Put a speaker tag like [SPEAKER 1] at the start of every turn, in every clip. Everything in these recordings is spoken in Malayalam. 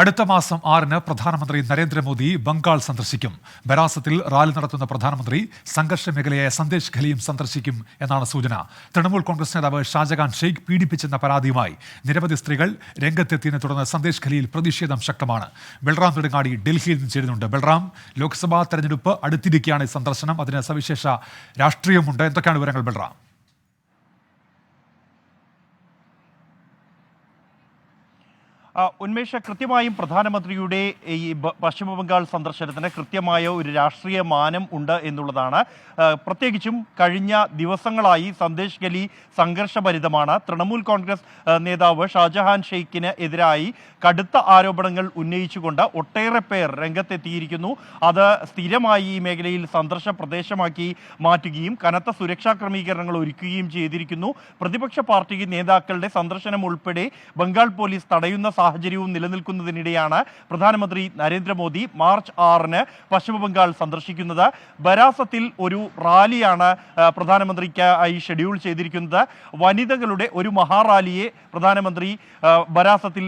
[SPEAKER 1] അടുത്ത മാസം ആറിന് പ്രധാനമന്ത്രി നരേന്ദ്രമോദി ബംഗാൾ സന്ദർശിക്കും. ബരാസത്തിൽ റാലി നടത്തുന്ന പ്രധാനമന്ത്രി സംഘർഷ മേഖലയായ സന്ദേശ് ഖലിയും സന്ദർശിക്കും എന്നാണ് സൂചന. തൃണമൂൽ കോൺഗ്രസ് നേതാവ് ഷാജഹാൻ ഷെയ്ഖ് പീഡിപ്പിച്ചെന്ന പരാതിയുമായി നിരവധി സ്ത്രീകൾ രംഗത്തെത്തിയതിനെ തുടർന്ന് സന്ദേശ് ഖലിയിൽ പ്രതിഷേധം ശക്തമാണ്. ബൽറാം നെടുങ്ങാടി ഡൽഹിയിൽ നിന്ന് ചേരുന്നുണ്ട്. ബൽറാം ലോക്സഭാ തെരഞ്ഞെടുപ്പ് അടുത്തിരിക്കുകയാണ് സന്ദർശനം. അതിന് സവിശേഷ രാഷ്ട്രീയമുണ്ട്. എന്തൊക്കെയാണ് വിവരങ്ങൾ ബൽറാം?
[SPEAKER 2] ഉന്മേഷ കൃത്യമായും പ്രധാനമന്ത്രിയുടെ ഈ പശ്ചിമ ബംഗാൾ സന്ദർശനത്തിന് കൃത്യമായ ഒരു രാഷ്ട്രീയ മാനം ഉണ്ട് എന്നുള്ളതാണ്. പ്രത്യേകിച്ചും കഴിഞ്ഞ ദിവസങ്ങളായി സന്ദേശ് ഗലി സംഘർഷഭരിതമാണ്. തൃണമൂൽ കോൺഗ്രസ് നേതാവ് ഷാജഹാൻ ഷെയ്ഖിന് എതിരായി കടുത്ത ആരോപണങ്ങൾ ഉന്നയിച്ചുകൊണ്ട് ഒട്ടേറെ പേർ രംഗത്തെത്തിയിരിക്കുന്നു. അത് സ്ഥിരമായി ഈ മേഖലയിൽ സന്ദർശ പ്രദേശമാക്കി മാറ്റുകയും കനത്ത സുരക്ഷാ ക്രമീകരണങ്ങൾ ഒരുക്കുകയും ചെയ്തിരിക്കുന്നു. പ്രതിപക്ഷ പാർട്ടി നേതാക്കളുടെ സന്ദർശനം ഉൾപ്പെടെ ബംഗാൾ പോലീസ് തടയുന്ന സാഹചര്യവും നിലനിൽക്കുന്നതിനിടെയാണ് പ്രധാനമന്ത്രി നരേന്ദ്രമോദി മാർച്ച് ആറിന് പശ്ചിമബംഗാൾ സന്ദർശിക്കുന്നത്. ബരാസത്തിൽ ഒരു റാലിയാണ് പ്രധാനമന്ത്രിക്ക് പ്രധാനമന്ത്രിക്കായി ഷെഡ്യൂൾ ചെയ്തിരിക്കുന്നത്. വനിതകളുടെ ഒരു മഹാറാലിയെ പ്രധാനമന്ത്രി ബരാസത്തിൽ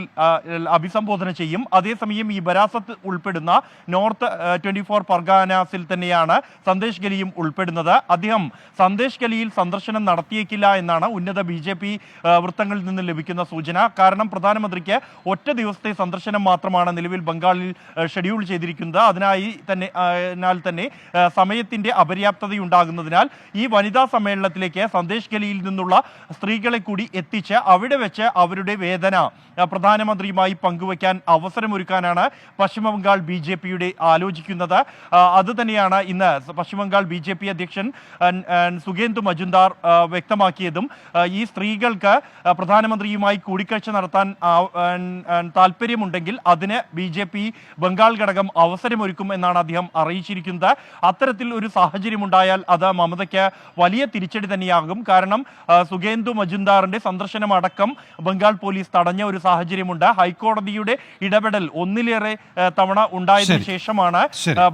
[SPEAKER 2] അഭിസംബോധന ചെയ്യും. അതേസമയം ഈ ബരാസത്ത് ഉൾപ്പെടുന്ന നോർത്ത് ട്വന്റി ഫോർ പർഗാനാസിൽ തന്നെയാണ് സന്ദേശ് ഗലിയും ഉൾപ്പെടുന്നത്. അദ്ദേഹം സന്ദേശ് ഗലിയിൽ സന്ദർശനം നടത്തിയേക്കില്ല എന്നാണ് ഉന്നത ബി വൃത്തങ്ങളിൽ നിന്ന് ലഭിക്കുന്ന സൂചന. കാരണം പ്രധാനമന്ത്രിക്ക് ഒറ്റ ദിവസത്തെ സന്ദർശനം മാത്രമാണ് നിലവിൽ ബംഗാളിൽ ഷെഡ്യൂൾ ചെയ്തിരിക്കുന്നത്. അതിനായി തന്നെ തന്നെ സമയത്തിന്റെ അപര്യാപ്തതയുണ്ടാകുന്നതിനാൽ ഈ വനിതാ സമ്മേളനത്തിലേക്ക് സന്ദേശ് ഗലിയിൽ നിന്നുള്ള സ്ത്രീകളെ കൂടി എത്തിച്ച് അവിടെ വെച്ച് അവരുടെ വേദന പ്രധാനമന്ത്രിയുമായി പങ്കുവയ്ക്കാൻ അവസരമൊരുക്കാനാണ് പശ്ചിമബംഗാൾ ബി ജെ പിയുടെ ആലോചിക്കുന്നത്. അതുതന്നെയാണ് അത് തന്നെയാണ് ഇന്ന് പശ്ചിമബംഗാൾ ബി ജെ പി അധ്യക്ഷൻ സുഗേന്ദു മജുംദാർ വ്യക്തമാക്കിയതും ഈ സ്ത്രീകൾക്ക് പ്രധാനമന്ത്രിയുമായി കൂടിക്കാഴ്ച നടത്താൻ താല്പര്യമുണ്ടെങ്കിൽ അതിന് ബി ജെ പി ബംഗാൾ ഘടകം അവസരമൊരുക്കും എന്നാണ് അദ്ദേഹം അറിയിച്ചിരിക്കുന്നത്. അത്തരത്തിൽ ഒരു സാഹചര്യമുണ്ടായാൽ അത് മമതയ്ക്ക് വലിയ തിരിച്ചടി തന്നെയാകും. കാരണം സുഗേന്ദു മജുംദാറിന്റെ സന്ദർശനം അടക്കം ബംഗാൾ പോലീസ് തടഞ്ഞ ഒരു സാഹചര്യമുണ്ട്. ഹൈക്കോടതിയുടെ ഇടപെടൽ ഒന്നിലേറെ തവണ ഉണ്ടായതിനു ശേഷമാണ്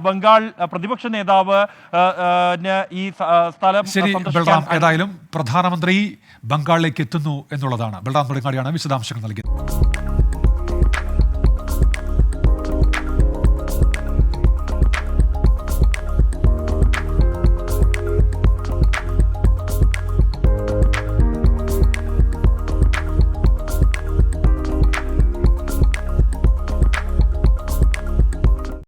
[SPEAKER 2] ബംഗാൾ പ്രതിപക്ഷ നേതാവ് ഈ സ്ഥലം
[SPEAKER 1] ഏതായാലും പ്രധാനമന്ത്രി ബംഗാളിലേക്ക് എത്തുന്നു എന്നുള്ളതാണ്. ബൽറാം തുടങ്ങാടിയാണ് വിശദാംശങ്ങൾ നൽകിയത്.